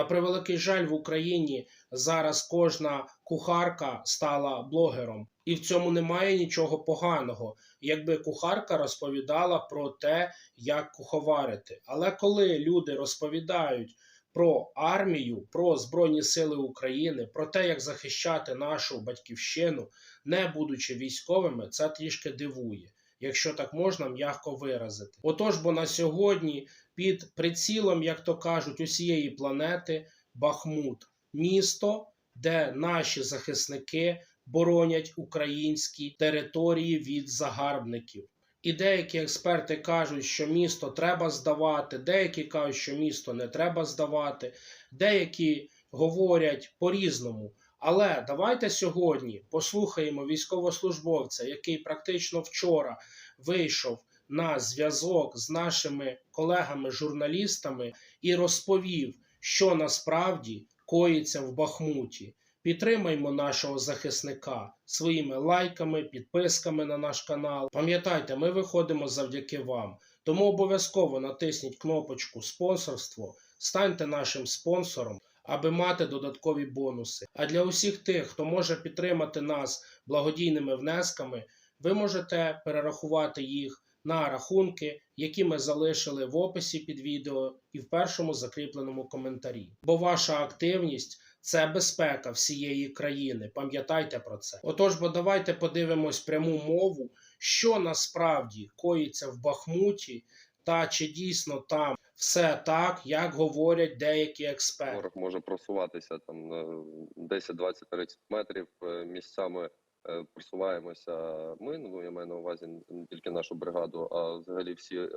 На превеликий жаль, в Україні зараз кожна кухарка стала блогером, і в цьому немає нічого поганого, якби кухарка розповідала про те, як куховарити. Але коли люди розповідають про армію, про Збройні Сили України, про те, як захищати нашу батьківщину, не будучи військовими, це трішки дивує. Якщо так можна м'яко виразити. Отож, бо на сьогодні під прицілом, як то кажуть, усієї планети Бахмут місто, де наші захисники боронять українські території від загарбників. І деякі експерти кажуть, що місто треба здавати, деякі кажуть, що місто не треба здавати, деякі говорять по-різному. Але давайте сьогодні послухаємо військовослужбовця, який практично вчора вийшов на зв'язок з нашими колегами-журналістами і розповів, що насправді коїться в Бахмуті. Підтримаймо нашого захисника своїми лайками, підписками на наш канал. Пам'ятайте, ми виходимо завдяки вам. Тому обов'язково натисніть кнопочку спонсорство, станьте нашим спонсором, аби мати додаткові бонуси. А для усіх тих, хто може підтримати нас благодійними внесками, ви можете перерахувати їх на рахунки, які ми залишили в описі під відео і в першому закріпленому коментарі. Бо ваша активність це безпека всієї країни. Пам'ятайте про це. Отож, бо давайте подивимось пряму мову, що насправді коїться в Бахмуті, та чи дійсно там все так, як говорять деякі експерти. Ворог може просуватися там на 10, 20, 30 метрів е, місцями. Е, Просуваємося ми. Ну я маю на увазі не тільки нашу бригаду, а взагалі всі е,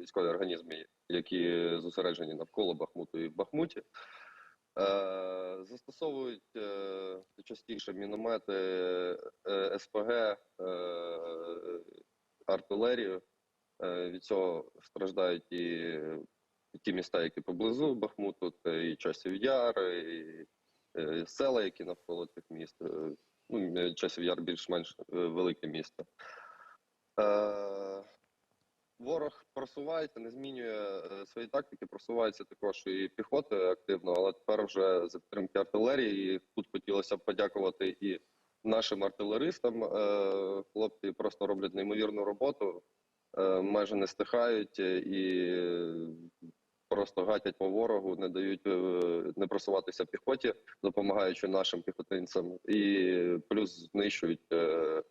військові організми, які зосереджені навколо Бахмуту і в Бахмуті. Е, Застосовують частіше міномети, СПГ, артилерію. Від цього страждають і ті міста, які поблизу Бахмуту, і Часів Яр, і села, які навколо цих міст. Ну, е, Часів Яр більш-менш е, велике місто. Е, Ворог просувається, не змінює е, свої тактики, просувається також і піхотою активно, але тепер вже за підтримки артилерії. І тут хотілося б подякувати і нашим артилеристам. Е, Хлопці просто роблять неймовірну роботу, е, майже не стихають і просто гатять по ворогу, не дають е, не просуватися піхоті, допомагаючи нашим піхотинцям, і плюс знищують е,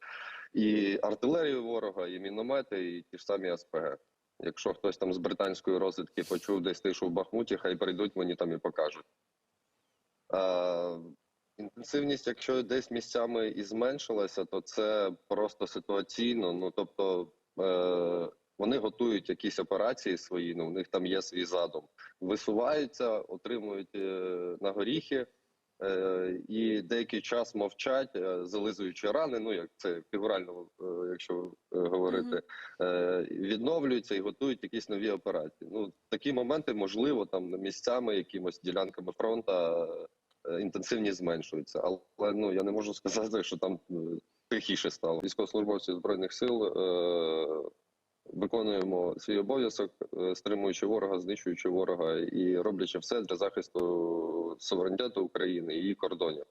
і артилерію ворога, і міномети, і ті ж самі СПГ. Якщо хтось там з британської розвідки почув десь тишу в Бахмуті, хай прийдуть, мені там і покажуть. Інтенсивність, якщо десь місцями і зменшилася, то це просто ситуаційно. Ну тобто е, вони готують якісь операції свої, ну в них там є свій задум, висуваються, отримують е, на горіхи. Е, і деякий час мовчать, е, зализуючи рани. Ну як це фігурально, е, якщо говорити, е, відновлюються і готують якісь нові операції. Ну такі моменти можливо там місцями, якимось ділянками фронту е, інтенсивність зменшується. Але ну я не можу сказати, що там тихіше стало. Військовослужбовці збройних сил. Е, Виконуємо свій обов'язок, е, стримуючи ворога, знищуючи ворога і роблячи все для захисту суверенітету України і її кордонів.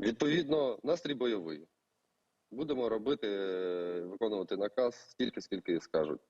Відповідно, настрій бойовий. Будемо робити, е, виконувати наказ стільки, скільки скажуть.